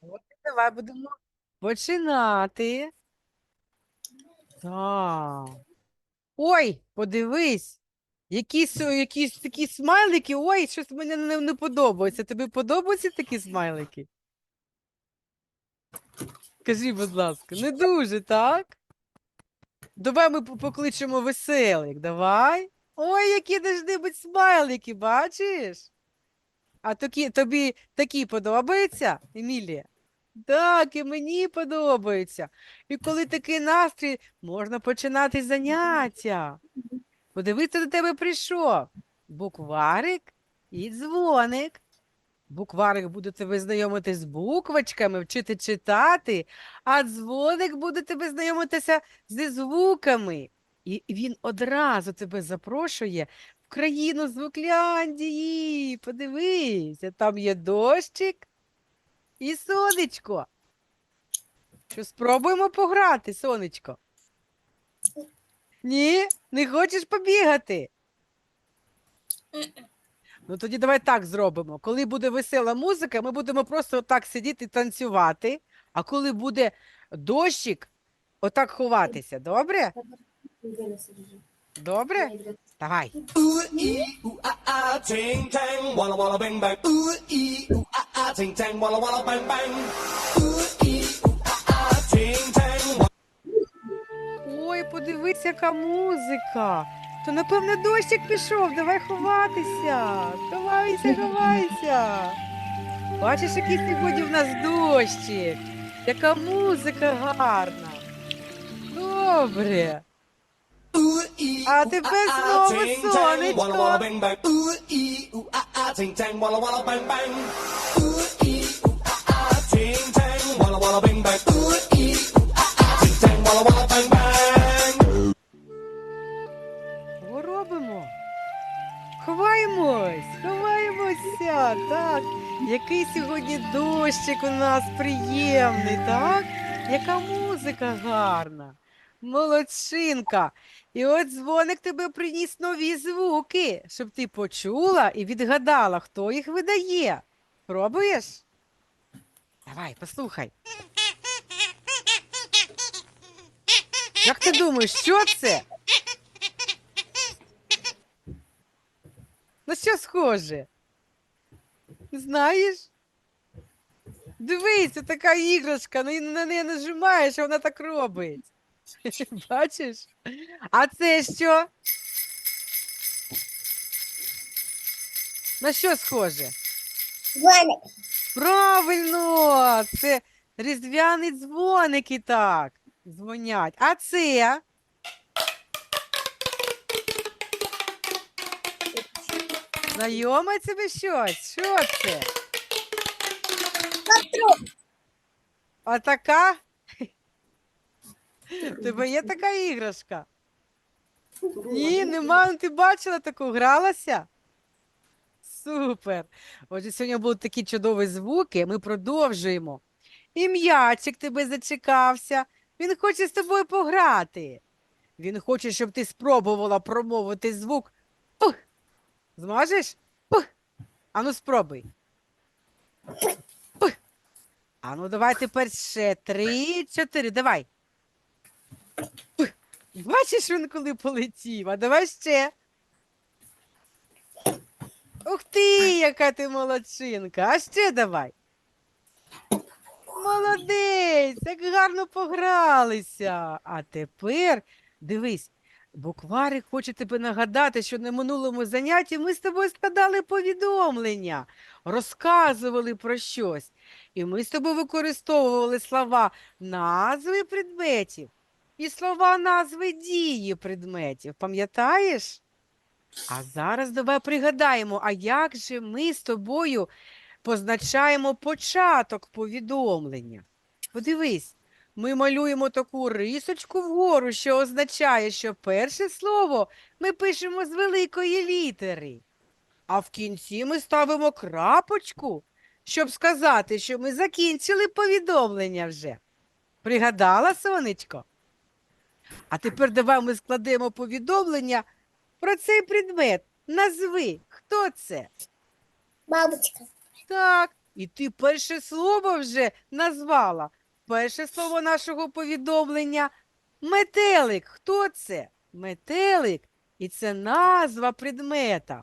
От давай будемо починати. Так. Ой, подивись. Якісь, якісь такі смайлики. Ой, щось мені не, не подобається. Тобі подобаються такі смайлики? Кажи, будь ласка, не дуже, так? Давай ми покличемо веселих. Давай. Ой, які дожди смайлики, бачиш? А такі, тобі такі подобаються, Емілія? Так, і мені подобається. І коли такий настрій, можна починати заняття. Подивися, до тебе прийшов букварик і дзвоник. Букварик буде тебе знайомити з буквочками, вчити читати, а дзвоник буде тебе знайомитися зі звуками. І він одразу тебе запрошує в країну Звукляндії. Подивися, там є дощик і сонечко. Що спробуємо пограти, сонечко? Ні, не хочеш побігати? Ну тоді давай так зробимо. Коли буде весела музика, ми будемо просто так сидіти і танцювати. А коли буде дощик, отак ховатися. Добре? Добре? Давай. Tang walla Ой, подивись, яка музика. То, напевне, дощик пішов. Давай ховатися. Ховайся, ховайся. Бачиш, який сьогодні в нас дощик. Яка музика гарна. Добре. А тепер ah ah знову сонечко. ah ah ah ah ah ah. Що робимо? Ховаємось, ховаємося, так. Який сьогодні дощик у нас приємний, так? Яка музика гарна. Молодчинка. І от дзвоник тебе приніс нові звуки, щоб ти почула і відгадала, хто їх видає. Пробуєш? Давай, послухай. Як ти думаєш, що це? На що схоже? Знаєш? Дивись, така іграшка, на на неї нажимаєш, а вона так робить. Бачиш? А це що? На що схоже? Дзвоник. Правильно, це різдвяні дзвоники так дзвонять. А це? Знайоме тебе щось? Що це? Патруль. Тебе є така іграшка? Ні, нема, ну ти бачила таку, гралася? Супер. Отже, сьогодні будуть такі чудові звуки, ми продовжуємо. І м'ячик тебе зачекався. Він хоче з тобою пограти. Він хоче, щоб ти спробувала промовити звук Пух. Зможеш? Пух. Ану, спробуй. Пух. Ану, давай тепер ще три, чотири. Давай. Бачиш він, коли полетів, а давай ще. Ух ти, яка ти молодчинка. А ще давай. Молодець, як гарно погралися. А тепер дивись, букварик хоче тебе нагадати, що на минулому занятті ми з тобою складали повідомлення, розказували про щось. І ми з тобою використовували слова назви предметів і слова назви дії предметів. Пам'ятаєш? А зараз давай пригадаємо, а як же ми з тобою позначаємо початок повідомлення? Подивись, ми малюємо таку рисочку вгору, що означає, що перше слово ми пишемо з великої літери. А в кінці ми ставимо крапочку, щоб сказати, що ми закінчили повідомлення вже. Пригадала, сонечко? А тепер давай ми складемо повідомлення про цей предмет. Назви, хто це? Бабочка. Так, І ти перше слово вже назвала. Перше слово нашого повідомлення метелик. Хто це? Метелик. І це назва предмета.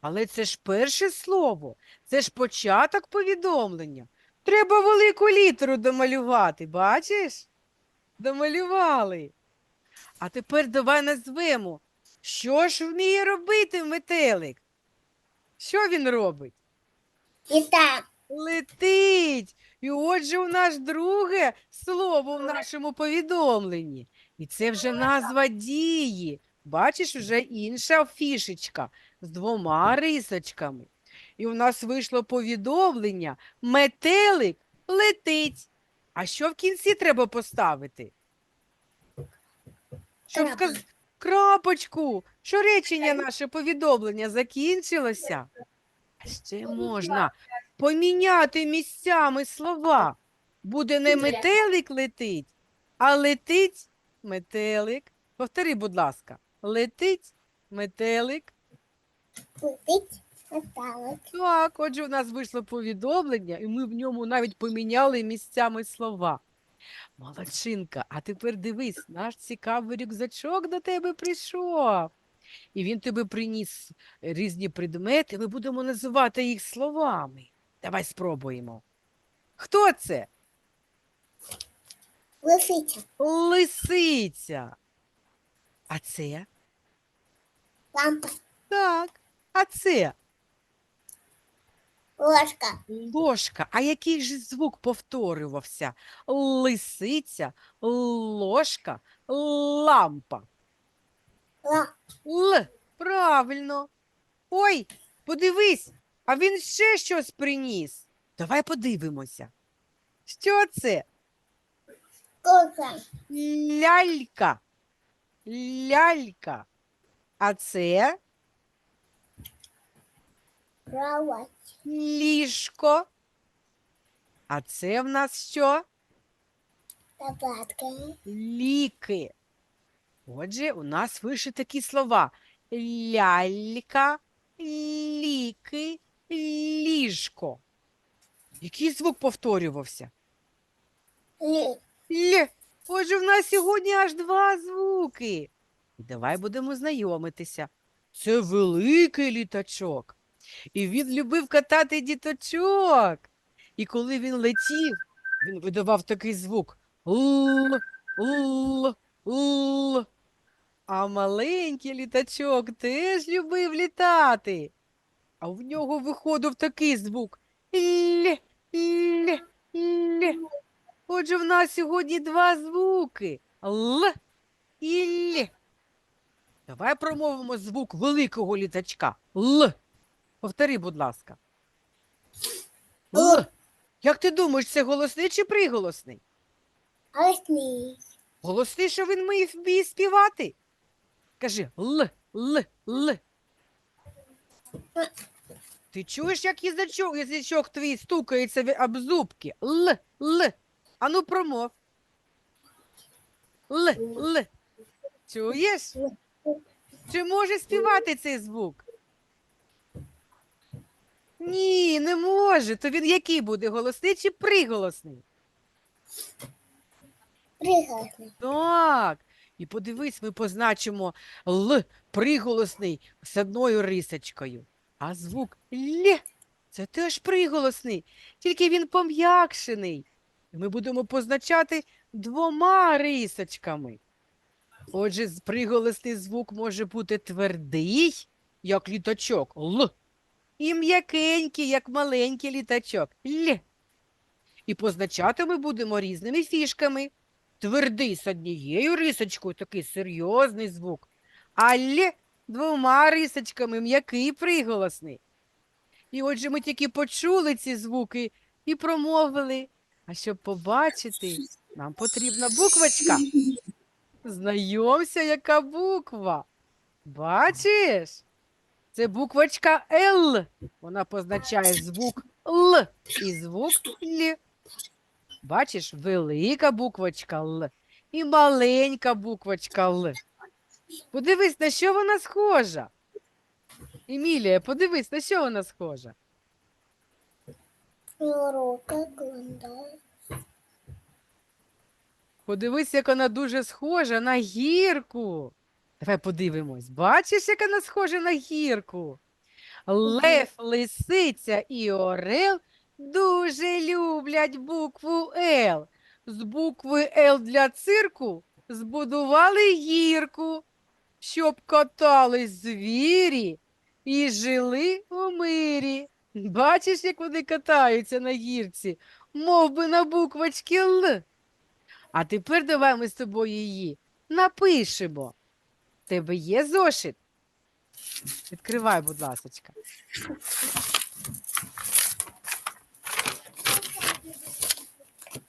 Але це ж перше слово, це ж початок повідомлення. Треба велику літеру домалювати, бачиш? Домалювали. А тепер давай назвемо, що ж вміє робити метелик? Що він робить? Літак. Летить. І отже, у нас друге слово в нашому повідомленні. І це вже назва дії. Бачиш, вже інша фішечка з двома рисочками. І у нас вийшло повідомлення метелик летить. А що в кінці треба поставити? Щоб Крапочку. сказ... Крапочку, що речення наше повідомлення закінчилося. Ще можна поміняти місцями слова. Буде не метелик летить, а летить метелик. Повтори, будь ласка. Летить метелик. Летить металик. Так, отже, у нас вийшло повідомлення, і ми в ньому навіть поміняли місцями слова. Молодчинка, а тепер дивись, наш цікавий рюкзачок до тебе прийшов. І він тобі приніс різні предмети, ми будемо називати їх словами. Давай спробуємо. Хто це? Лисиця. Лисиця. А це? Лампа. Так. А це? Ложка. Ложка. А який же звук повторювався? Лисиця, ложка, лампа. Ла. Л. Правильно. Ой, подивись, а він ще щось приніс. Давай подивимося. Що це? Кукла. Лялька. Лялька. А це Кровать. ліжко. А це в нас що? Таблетка. Ліки. Отже, у нас вийшли такі слова: лялька, ліки, ліжко. Який звук повторювався? Лі. Л. Отже, в нас сьогодні аж два звуки. І давай будемо знайомитися. Це великий літачок. І він любив катати діточок. І коли він летів, він видавав такий звук л, л, л. А маленький літачок теж любив літати. А в нього виходив такий звук л, л, л. Отже, в нас сьогодні два звуки Л і Л. Давай промовимо звук великого літачка. Л. Повтори, будь ласка. Л. Л. Як ти думаєш, це голосний чи приголосний? Лисний. Голосний, що він вміє вміє співати? Кажи Л, Л, Л. Ти чуєш, як язичок, язичок твій стукається об зубки? Л, Л. Ану промов. Л, Л. Чуєш? Чи може співати цей звук? Ні, не може. То він який буде? Голосний чи приголосний? Приголосний. Так. І подивись, ми позначимо Л приголосний з одною рисочкою. А звук Л це теж приголосний, тільки він пом'якшений. Ми будемо позначати двома рисочками. Отже, приголосний звук може бути твердий, як літачок Л, і м'якенький, як маленький літачок Л. І позначати ми будемо різними фішками. Твердий з однією рисочкою, такий серйозний звук. А Л двома рисочками, м'який приголосний. І отже, ми тільки почули ці звуки і промовили. А щоб побачити, нам потрібна буквочка. Знайомся, яка буква. Бачиш? Це буквочка Л. Вона позначає звук Л і звук Л. Бачиш, велика буквочка Л і маленька буквочка Л. Подивись, на що вона схожа. Емілія, подивись, на що вона схожа. Подивись, як вона дуже схожа на гірку. Давай подивимось. Бачиш, як вона схожа на гірку? Лев, лисиця і орел дуже люблять букву Л. З букви Л для цирку збудували гірку, щоб катались звірі і жили у мирі. Бачиш, як вони катаються на гірці, мов би на буквочки Л. А тепер давай ми з тобою її напишемо. Тебе є зошит? Відкривай, будь ласочка.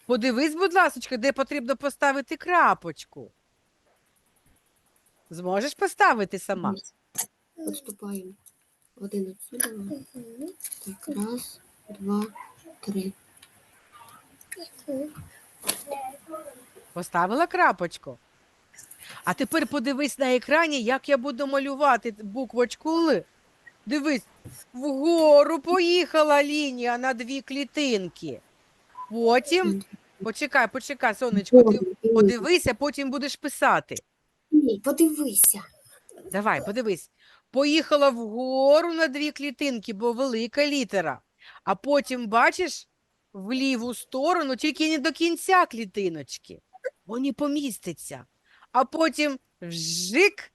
Подивись, будь ласочка, де потрібно поставити крапочку. Зможеш поставити сама? Отступаємо. Один отсюди. Мгм. Так, раз, два, три. Поставила крапочку. А тепер подивись на екрані, як я буду малювати буквочку Л. Дивись, вгору поїхала лінія на дві клітинки. Потім, почекай, почекай, сонечко, ти подивися, потім будеш писати. Ні, подивися. Давай, подивись. Поїхала вгору на дві клітинки, бо велика літера. А потім, бачиш, в ліву сторону, тільки не до кінця клітиночки. Вони поміститься. А потім вжик,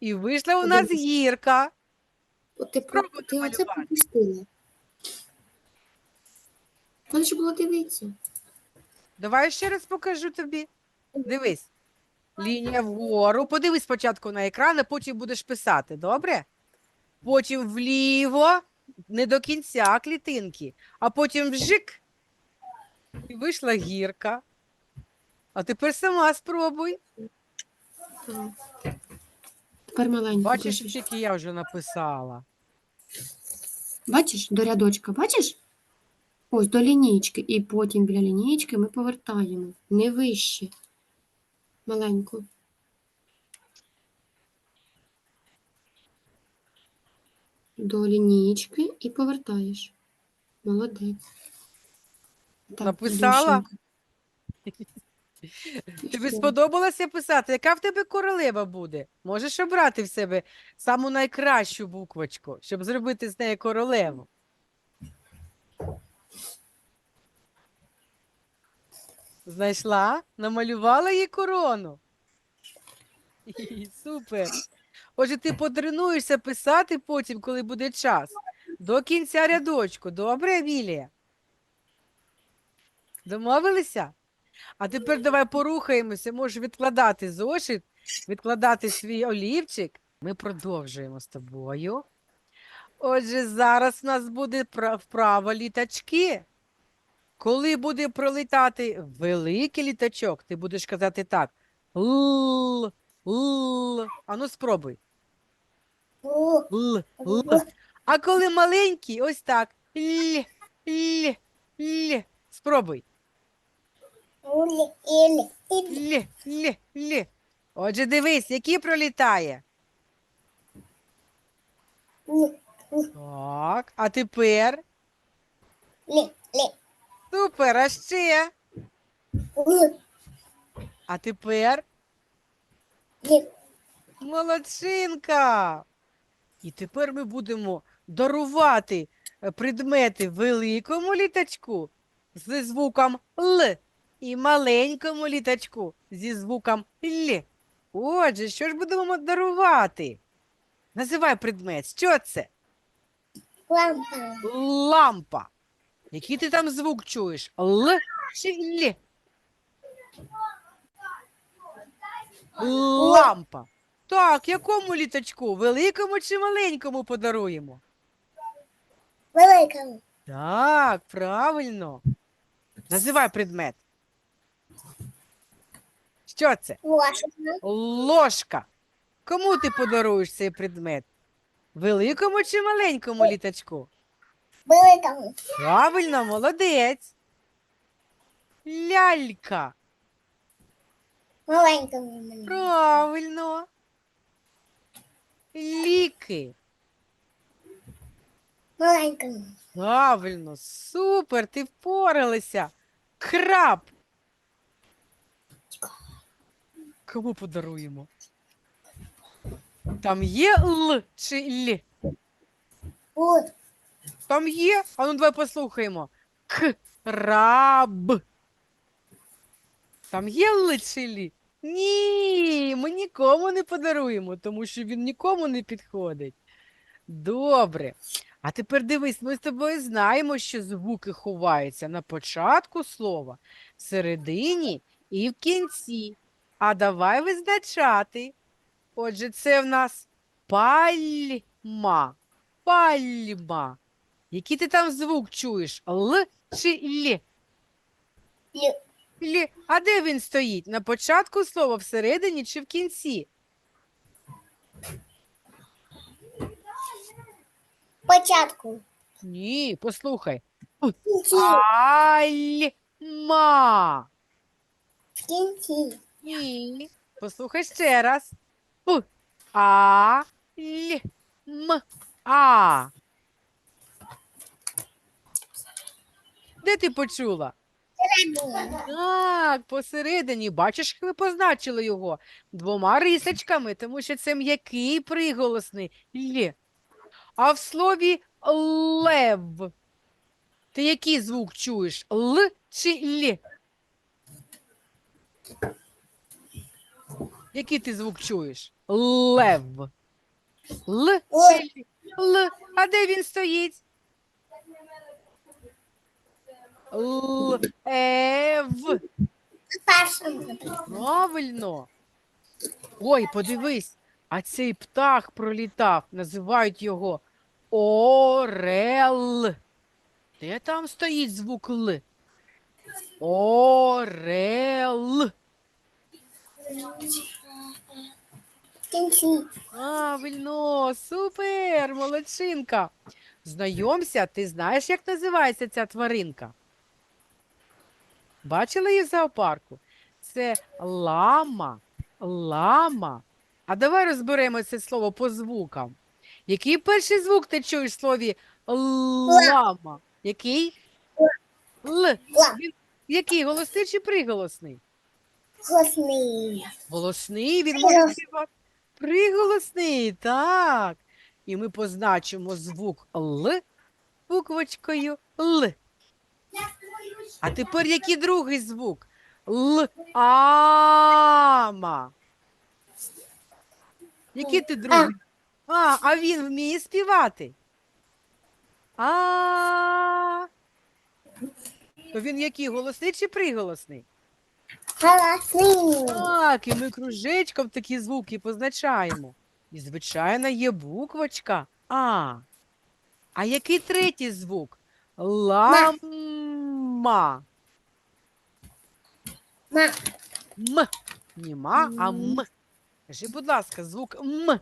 і вийшла у нас Подивись. гірка. От ти, про... Спробуй ти оце намалювати. пропустила. Треба ж було дивитися. Давай ще раз покажу тобі. Дивись. Лінія вгору. Подивись спочатку на екран, а потім будеш писати, добре? Потім вліво, не до кінця клітинки, а потім вжик. І вийшла гірка. А тепер сама спробуй. Тепер маленько. Бачиш, пишеш. скільки я вже написала. Бачиш, до рядочка, бачиш? Ось до лінійки. І потім біля лінійки ми повертаємо. Не вище. Маленько. До лінійки і повертаєш. Молодець. Так, Написала? дівчинка. Тобі сподобалося писати? Яка в тебе королева буде? Можеш обрати в себе саму найкращу буквочку, щоб зробити з неї королеву. Знайшла? Намалювала їй корону. Супер. Отже, ти потренуєшся писати потім, коли буде час. До кінця рядочку. Добре, Емілія? Домовилися? А тепер давай порухаємося, можеш відкладати зошит, відкладати свій олівчик. Ми продовжуємо з тобою. Отже, зараз у нас буде пра- вправа літачки. Коли буде пролітати великий літачок, ти будеш казати так: л, л. Ану, спробуй. Л, л. А коли маленький, ось так. Л, л, л. Спробуй. Лі, лі, лі. Отже, дивись, який пролітає. Лі, лі, Так, а тепер. лі, лі. Супер, а ще. Лі, А тепер. лі. Молодчинка. І тепер ми будемо дарувати е, предмети великому літачку зі звуком Л і маленькому літачку зі звуком Л. Отже, що ж будемо дарувати? Називай предмет. Що це? Лампа. Лампа. Який ти там звук чуєш? Л чи Л? Лампа. Так, якому літачку? Великому чи маленькому подаруємо? Великому. Так, правильно. Називай предмет. Що це? Ложка. Ложка. Кому ти подаруєш цей предмет? Великому чи маленькому літачку? Великому. Правильно, молодець. Лялька. Маленькому мені. Правильно. Ліки. Маленькому. Правильно, супер, ти впоралася. Краб. Кому подаруємо? Там є Л чи Л? Л. Там є. А ну давай послухаємо. Краб. Там є Л чи Лі? Ні, ми нікому не подаруємо, тому що він нікому не підходить. Добре. А тепер дивись, ми з тобою знаємо, що звуки ховаються на початку слова, в середині і в кінці. А давай визначати. Отже, це в нас пальма. Пальма. Який ти там звук чуєш? Л чи Л? Л. Л. А де він стоїть? На початку слова, всередині чи в кінці? Початку. Ні, послухай. В кінці. Пальма. В кінці. Ні. Послухай ще раз. П. А. Л. М. А. Де ти почула? Так, посередині. Бачиш, як ми позначили його двома рисочками, тому що це м'який приголосний Л. А в слові лев. Ти який звук чуєш? Л чи Л? Який ти звук чуєш? Лев. Л чи Л? А де він стоїть? Л. Ев. Правильно. Ой, подивись, а цей птах пролітав, називають його Орел. Де там стоїть звук Л? Орел. Кінці. Правильно, супер, молодчинка. Знайомся, ти знаєш, як називається ця тваринка? Бачила її в зоопарку? Це лама. Лама. А давай розберемо це слово по звукам. Який перший звук ти чуєш в слові лама? Який? Л. Він який? Голосний чи приголосний? Голосний. Голосний, він може Приголосний. співати. Приголосний, так. І ми позначимо звук Л буквочкою Л. А тепер який другий звук? Л. Ама. Який ти другий? А, а він вміє співати. А. То він який? Голосний чи приголосний? Голосний. Так, і ми кружечком такі звуки позначаємо. І, звичайно, є буквочка А. А який третій звук? Лама. Ма. М. Не ма, а м. Скажи, будь ласка, звук М.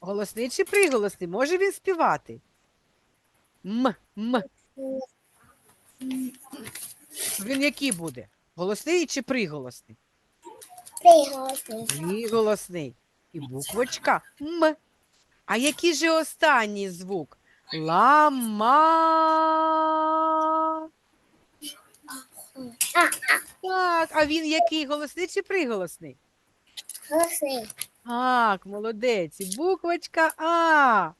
Голосний чи приголосний? Може він співати? М. М. Він який буде? Голосний чи приголосний? Приголосний. Приголосний. І буквочка М. А який же останній звук? Лама. Так, а він який? Голосний чи приголосний? голосний. Так, молодець. І Буквочка А.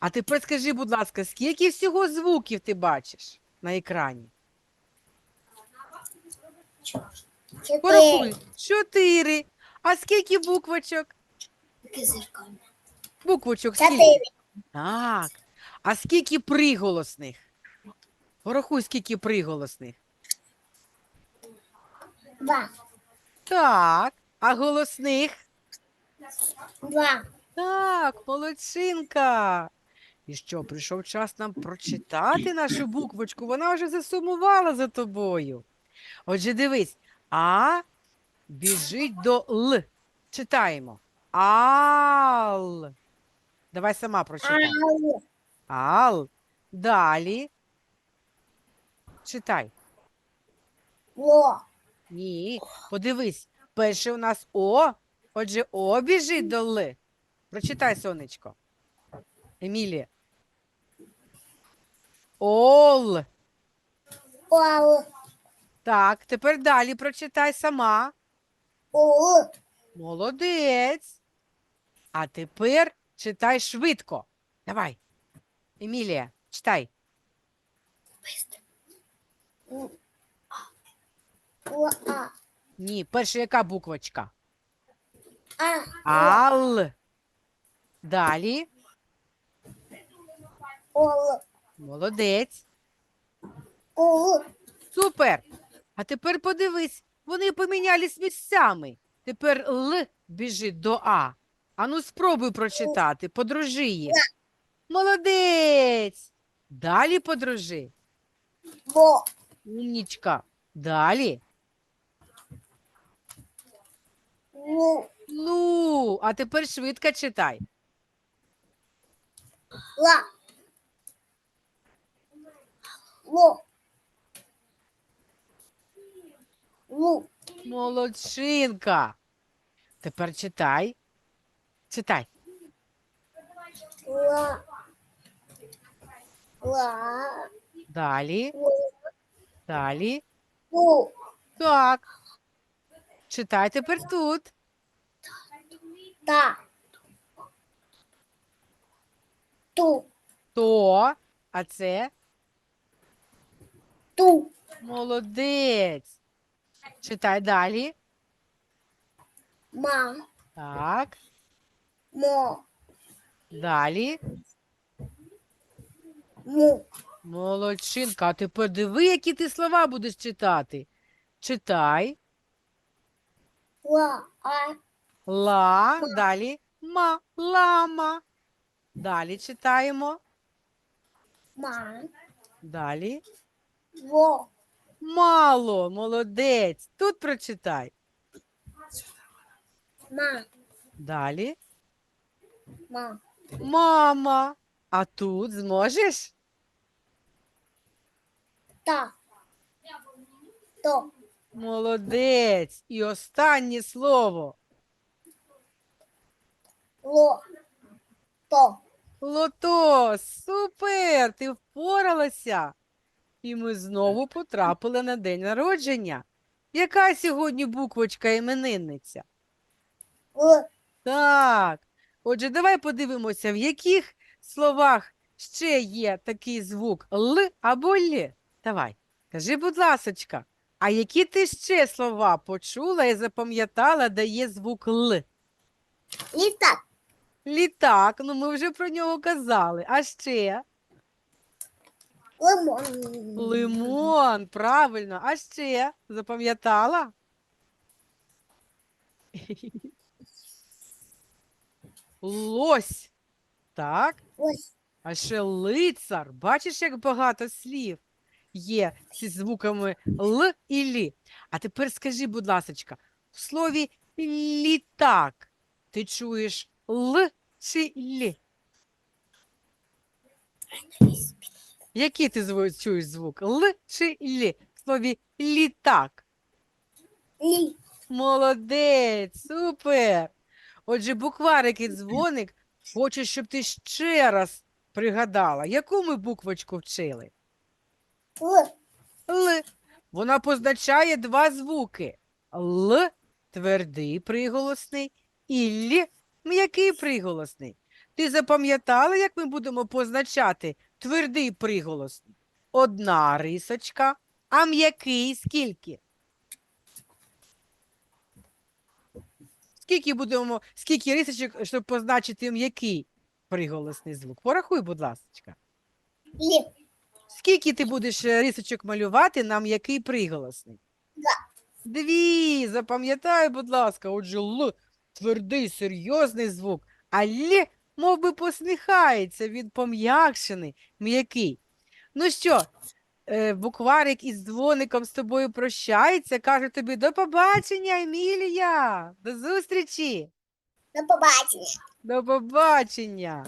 А тепер скажи, будь ласка, скільки всього звуків ти бачиш на екрані? Чотири. Порахуй. Чотири. А скільки буквочок? Буквочок скільки? Чотири. Так. А скільки приголосних? Порахуй, скільки приголосних. Два. Так. А голосних? Два. Так, молодчинка. І що, прийшов час нам прочитати нашу буквочку? Вона вже засумувала за тобою. Отже, дивись, А біжить до Л. Читаємо. Ал. Давай сама прочитай. Ал. Далі. Читай. Ло. Ні. Подивись. Перше у нас О. Отже, О біжить до Л. Прочитай, сонечко. Емілія. Ол. Ол. Так, тепер далі прочитай сама. У. Молодець. А тепер читай швидко. Давай. Емілія, читай. У. А. Ні, перша яка буквочка? А. Ал. Далі. Ол. Молодець. У. Супер. А тепер подивись, вони помінялись місцями. Тепер Л біжить до А. Ану, спробуй прочитати, подружи їх. Молодець. Далі подружи. Бо. Умнічка. Далі. Лу. Лу. А тепер швидко читай. Ла. Лу. Лу. Молодчинка. Тепер читай. Читай. Ла. Ла. Далі. Далі. Лу. Так. Читай тепер тут. Та. Ту. То. А це Ту. молодець. Читай далі. Ма. Так. Мо. Далі. Му. Молодчинка. А тепер диви, які ти слова будеш читати. Читай. Ла. А. Ла. Далі. Ма. Лама. Далі читаємо. Ма. Далі. Во. Мало. Молодець. Тут прочитай. Ма. Далі. Ма. Мама. А тут зможеш? Та. То. Молодець. І останнє слово. Ло. То. Лото, супер! Ти впоралася. І ми знову потрапили на день народження. Яка сьогодні буквочка іменинниця? Л. Так. Отже, давай подивимося, в яких словах ще є такий звук Л або Л. Давай, кажи, будь ласочка, а які ти ще слова почула і запам'ятала, де є звук Л? Літак. Літак, ну ми вже про нього казали. А ще Лимон. лимон, правильно. А ще запам'ятала? Лось. Так. Ось. А ще лицар. Бачиш, як багато слів є зі звуками Л і Лі. А тепер скажи, будь ласочка, в слові літак ти чуєш Л чи Лі? Який ти чуєш звук? Л чи Лі? В слові літак. Лі. Молодець, супер. Отже, букварик і дзвоник хоче, щоб ти ще раз пригадала, яку ми буквочку вчили? Л. Л. Вона позначає два звуки. Л твердий приголосний і Л м'який приголосний. Ти запам'ятала, як ми будемо позначати твердий приголосний? Одна рисочка, а м'який скільки? Скільки будемо, скільки рисочок, щоб позначити м'який приголосний звук? Порахуй, будь ласка. Скільки ти будеш е, рисочок малювати на м'який приголосний? Дві. Запам'ятай, будь ласка, отже, Л твердий, серйозний звук, а Л мов би посміхається, він пом'якшений, м'який. Ну що, е, букварик із дзвоником з тобою прощається, каже тобі до побачення, Емілія, до зустрічі, До побачення. до побачення.